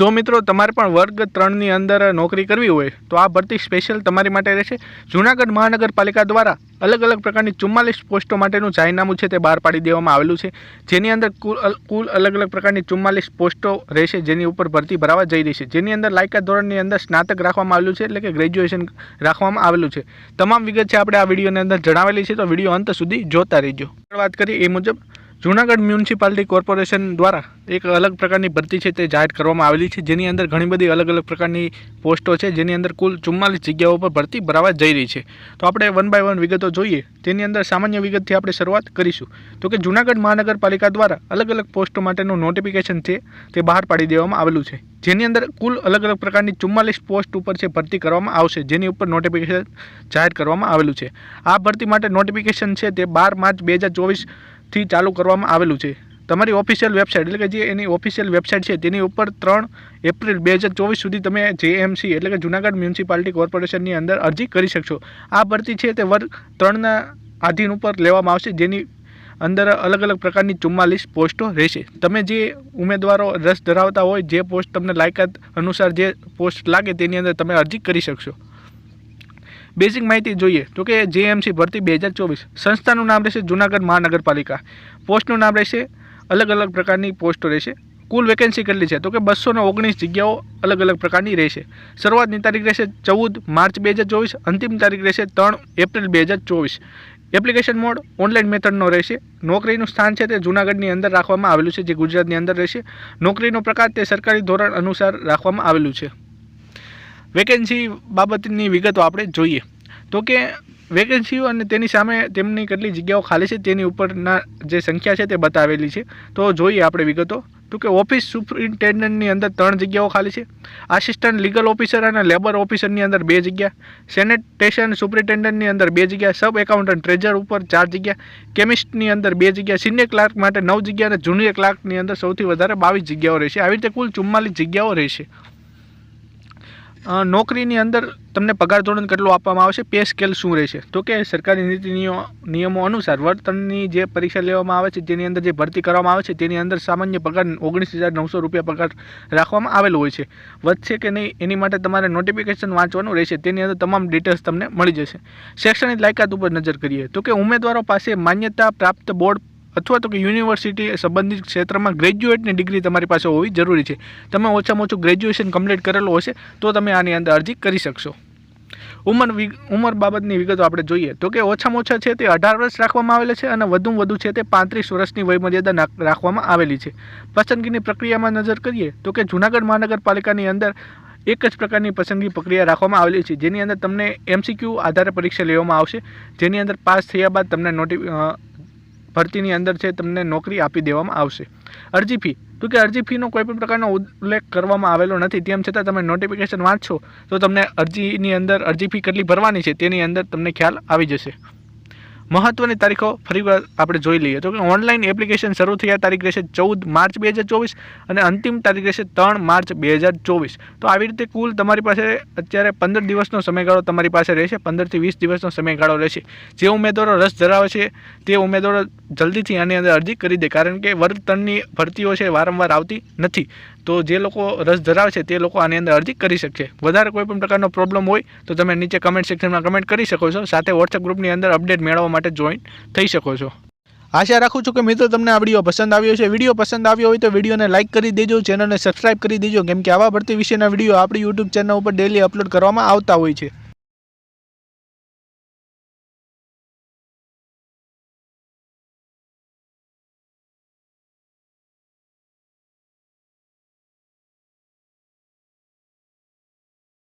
જો મિત્રો તમારે પણ વર્ગ ત્રણની અંદર નોકરી કરવી હોય, તો આ ભરતી સ્પેશિયલ તમારી માટે રહેશે. જૂનાગઢ મહાનગરપાલિકા દ્વારા અલગ અલગ પ્રકારની ચુમ્માલીસ પોસ્ટો માટેનું જાહેરનામું છે તે બહાર પાડી દેવામાં આવેલું છે. જેની અંદર કુલ કુલ અલગ અલગ પ્રકારની ચુમ્માલીસ પોસ્ટો રહેશે, જેની ઉપર ભરતી ભરાવા જઈ રહી છે. જેની અંદર લાયકાત ધોરણની અંદર સ્નાતક રાખવામાં આવેલું છે, એટલે કે ગ્રેજ્યુએશન રાખવામાં આવેલું છે. તમામ વિગત છે આપણે આ વિડીયોની અંદર જણાવેલી છે, તો વીડિયો અંત સુધી જોતા રહેજો. વાત કરીએ એ મુજબ જૂનાગઢ મ્યુનિસિપાલિટી કોર્પોરેશન દ્વારા એક અલગ પ્રકારની ભરતી છે તે જાહેર કરવામાં આવેલી છે, જેની અંદર ઘણી બધી અલગ અલગ પ્રકારની પોસ્ટો છે, જેની અંદર કુલ ચુમ્માલીસ જગ્યાઓ પર ભરતી ભરાવા જઈ રહી છે. તો આપણે વન બાય વન વિગતો જોઈએ, તેની અંદર સામાન્ય વિગતથી આપણે શરૂઆત કરીશું. તો કે જૂનાગઢ મહાનગરપાલિકા દ્વારા અલગ અલગ પોસ્ટો માટેનું નોટિફિકેશન છે તે બહાર પાડી દેવામાં આવેલું છે. જેની અંદર કુલ અલગ અલગ પ્રકારની ચુમ્માલીસ પોસ્ટ ઉપર છે ભરતી કરવામાં આવશે, જેની ઉપર નોટિફિકેશન જાહેર કરવામાં આવેલું છે. આ ભરતી માટે નોટિફિકેશન છે તે બાર માર્ચ બે હજાર ચોવીસથી ચાલુ કરવામાં આવેલું છે. તમારી ઓફિશિયલ વેબસાઇટ એટલે કે જે એની ઓફિશિયલ વેબસાઇટ છે, તેની ઉપર ત્રણ એપ્રિલ બે હજાર ચોવીસ સુધી તમે જેએમસી એટલે કે જૂનાગઢ મ્યુનિસિપાલિટી કોર્પોરેશનની અંદર અરજી કરી શકશો. આ ભરતી છે તે વર્ગ ત્રણના આધીન ઉપર લેવામાં આવશે, જેની અંદર અલગ અલગ પ્રકારની ચુમ્માલીસ પોસ્ટો રહેશે. તમે જે ઉમેદવારો રસ ધરાવતા હોય, જે પોસ્ટ તમને લાયકાત અનુસાર જે પોસ્ટ લાગે તેની અંદર તમે અરજી કરી શકશો. બેઝિક માહિતી જોઈએ તો કે જેએમસી ભરતી બે હજાર ચોવીસ. સંસ્થાનું નામ રહેશે જૂનાગઢ મહાનગરપાલિકા. પોસ્ટનું નામ રહેશે અલગ અલગ પ્રકારની પોસ્ટો રહેશે. કુલ વેકેન્સી કેટલી છે? તો કે બસો ઓગણીસ જગ્યાઓ અલગ અલગ પ્રકારની રહેશે. શરૂઆતની તારીખ રહેશે ચૌદ માર્ચ બે હજાર ચોવીસ. અંતિમ તારીખ રહેશે ત્રણ એપ્રિલ બે હજાર ચોવીસ. એપ્લિકેશન મોડ ઓનલાઈન મેથડનો રહેશે. નોકરીનું સ્થાન છે તે જૂનાગઢની અંદર રાખવામાં આવેલું છે, જે ગુજરાતની અંદર રહેશે. નોકરીનો પ્રકાર તે સરકારી ધોરણ અનુસાર રાખવામાં આવેલું છે. વેકેન્સી બાબતની વિગતો આપણે જોઈએ. તો કે વેકેન્સીઓ અને તેની સામે તેમની કેટલી જગ્યાઓ ખાલી છે તેની ઉપરના જે સંખ્યા છે તે બતાવેલી છે. તો જોઈએ આપણે વિગતો. તો કે ઓફિસ સુપ્રિન્ટેન્ડન્ટની અંદર ત્રણ જગ્યાઓ ખાલી છે. આસિસ્ટન્ટ લીગલ ઓફિસર અને લેબર ઓફિસરની અંદર બે જગ્યા. સેનેટેશન સુપ્રિન્ટેન્ડન્ટની અંદર બે જગ્યા. સબ એકાઉન્ટન્ટ ટ્રેઝર ઉપર ચાર જગ્યા. કેમિસ્ટની અંદર બે જગ્યા. સિનિયર ક્લાર્ક માટે નવ જગ્યા અને જુનિયર ક્લાર્કની અંદર સૌથી વધારે બાવીસ જગ્યાઓ રહેશે. આવી રીતે કુલ ચુમ્માલીસ જગ્યાઓ રહેશે. નોકરીની અંદર તમને પગાર ધોરણ કેટલું આપવામાં આવશે? પે સ્કેલ શું રહેશે? તો કે સરકારી નીતિ નિયમો અનુસાર વર્તનની જે પરીક્ષા લેવામાં આવે છે તેની અંદર જે ભરતી કરવામાં આવે છે, તેની અંદર સામાન્ય પગાર ઓગણીસ હજાર નવસો રૂપિયા પગાર રાખવામાં આવેલો હોય છે. વધશે કે નહીં, એની માટે તમારે નોટિફિકેશન વાંચવાનું રહેશે. તેની અંદર તમામ ડિટેલ્સ તમને મળી જશે. શૈક્ષણિક લાયકાત ઉપર નજર કરીએ તો કે ઉમેદવારો પાસે માન્યતા પ્રાપ્ત બોર્ડ અથવા તો કે યુનિવર્સિટી સંબંધિત ક્ષેત્રમાં ગ્રેજ્યુએટની ડિગ્રી તમારી પાસે હોવી જરૂરી છે. તમે ઓછામાં ઓછું ગ્રેજ્યુએશન કમ્પ્લીટ કરેલું હશે, તો તમે આની અંદર અરજી કરી શકશો. ઉંમર ઉંમર બાબતની વિગતો આપણે જોઈએ. તો કે ઓછામાં ઓછા છે તે અઢાર વર્ષ રાખવામાં આવેલા છે અને વધુમાં વધુ છે તે પાંત્રીસ વર્ષની વયમર્યાદા રાખવામાં આવેલી છે. પસંદગીની પ્રક્રિયામાં નજર કરીએ, તો કે જૂનાગઢ મહાનગરપાલિકાની અંદર એક જ પ્રકારની પસંદગી પ્રક્રિયા રાખવામાં આવેલી છે. જેની અંદર તમને એમસીક્યુ આધારે પરીક્ષા લેવામાં આવશે. જેની અંદર પાસ થયા બાદ તમને નોટિ ભરતીની અંદર છે તમને નોકરી આપી દેવામાં આવશે. અરજી ફી. તો કે અરજી ફીનો કોઈ પણ પ્રકારનો ઉલ્લેખ કરવામાં આવેલો નથી. તેમ છતાં તમે નોટિફિકેશન વાંચશો તો તમને અરજીની અંદર અરજી ફી કેટલી ભરવાની છે તેની અંદર તમને ખ્યાલ આવી જશે. મહત્વની તારીખો ફરીવાર આપણે જોઈ લઈએ. તો કે ઓનલાઈન એપ્લિકેશન શરૂ થયા તારીખ રહેશે ચૌદ માર્ચ બે હજાર ચોવીસ અને અંતિમ તારીખ રહેશે ત્રણ માર્ચ બે હજાર ચોવીસ. તો આવી રીતે કુલ તમારી પાસે અત્યારે પંદર દિવસનો સમયગાળો તમારી પાસે રહેશે. પંદરથી વીસ દિવસનો સમયગાળો રહેશે. જે ઉમેદવારો રસ ધરાવે છે તે ઉમેદવારો જલ્દીથી આની અંદર અરજી કરી દે. કારણ કે વર્ગ ભરતીઓ છે વારંવાર આવતી નથી. તો જે લોકો રસ ધરાવે છે તે લોકો આની અંદર અરજી કરી શકશે. વધારે કોઈ પણ પ્રકારનો પ્રોબ્લેમ હોય તો તમે નીચે કમેન્ટ સેક્શનમાં કમેન્ટ કરી શકો છો. સાથે વોટ્સએપ ગ્રુપની અંદર અપડેટ મેળવવા માટે જોઈન થઈ શકો છો. આશા રાખું છું કે મિત્રો તમને આ વીડિયો પસંદ આવ્યો છે વીડિયો પસંદ આવ્યો હોય તો વિડીયોને લાઇક કરી દેજો. ચેનલને સબસ્ક્રાઇબ કરી દેજો. કેમ કે આવા ભરતી વિશેના વીડિયો આપણી યુટ્યુબ ચેનલ ઉપર ડેલી અપલોડ કરવામાં આવતા હોય છે.